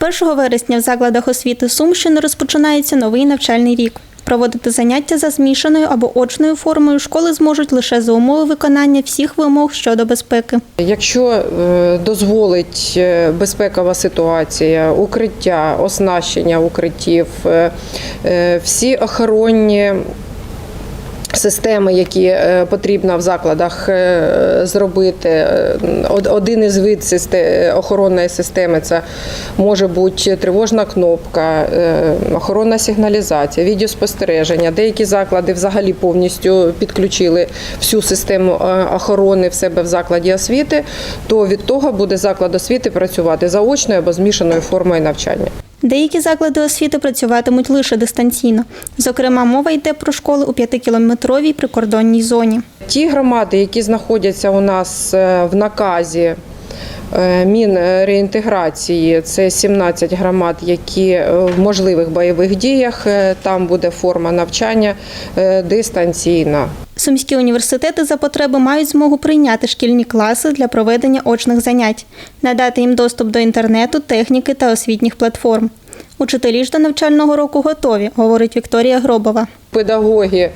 1 вересня в закладах освіти Сумщини розпочинається новий навчальний рік. Проводити заняття за змішаною або очною формою школи зможуть лише за умови виконання всіх вимог щодо безпеки. Якщо е, дозволить е, безпекова ситуація, укриття, оснащення укриттів, е, всі охоронні системи, які е, потрібно в закладах е, зробити, е, один із вид охоронної системи це може бути тривожна кнопка, охоронна сигналізація, відеоспостереження. Деякі заклади взагалі повністю підключили всю систему охорони в себе в закладі освіти, то від того буде заклад освіти працювати заочною або змішаною формою навчання. Деякі заклади освіти працюватимуть лише дистанційно. Зокрема, мова йде про школи у п'ятикілометровій прикордонній зоні. Ті громади, які знаходяться у нас е, в наказі е, Мінреінтеграції, це 17 громад, які е, в можливих бойових діях, там буде форма навчання дистанційна. Сумські університети за потреби мають змогу прийняти шкільні класи для проведення очних занять, надати їм доступ до інтернету, техніки та освітніх платформ. Учителі ж до навчального року готові, говорить Вікторія Гробова. Педагоги.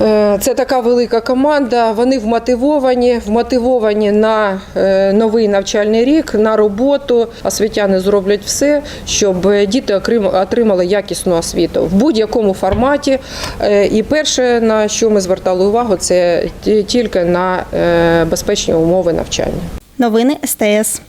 Е, Це така велика команда. Вони вмотивовані, вмотивовані на е, новий навчальний рік, на роботу. Освітяни зроблять все, щоб діти отримали якісну освіту в будь-якому форматі. Е, І перше, на що ми звертали увагу, це тільки на безпечні умови навчання. Новини СТС.